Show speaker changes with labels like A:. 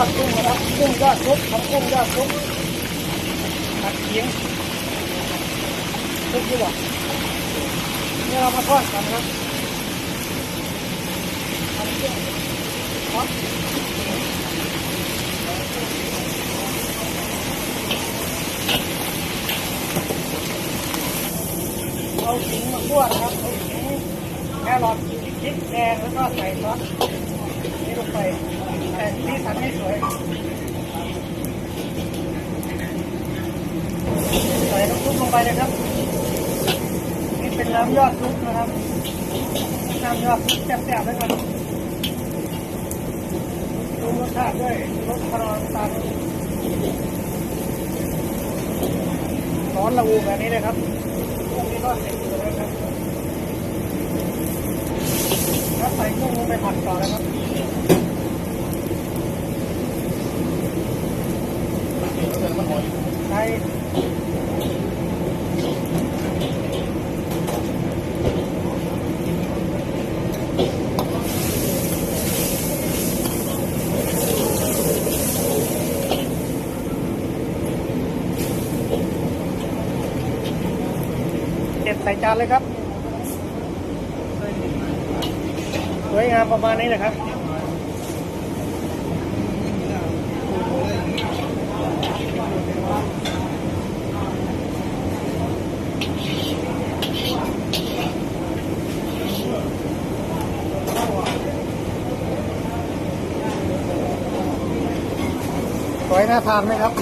A: อดกุ้งนะครับกุ้งยอดซุปของกุ้งยอดซุปผัดเคียงซุปดีกว่านี่เรามาทอดกันนะครับผัดเคียงครับเอาขิงมาคั่วนะครับเอาขิงแครอทพริกแดงแล้วก็ใส่ซอสนี่ลงไป แต่ที่สันให้สวยใส่น้ำซุปลงไปเลยครับ นี่เป็นน้ำยอดซุปนะครับ น้ำยอดซุปแซ่บๆด้วยกันดูรสชาติด้วยรสคารอนตาลร้อนระอูแบบนี้เลยครับพวกนี้ก็เสร็จเลยนะครับ แล้วใส่กุ้งลงไปผัดต่อนะครับใส่ เด็ดใส่จานเลยครับ สวยงามประมาณนี้นะครับ สวยน่าทานไหมครับ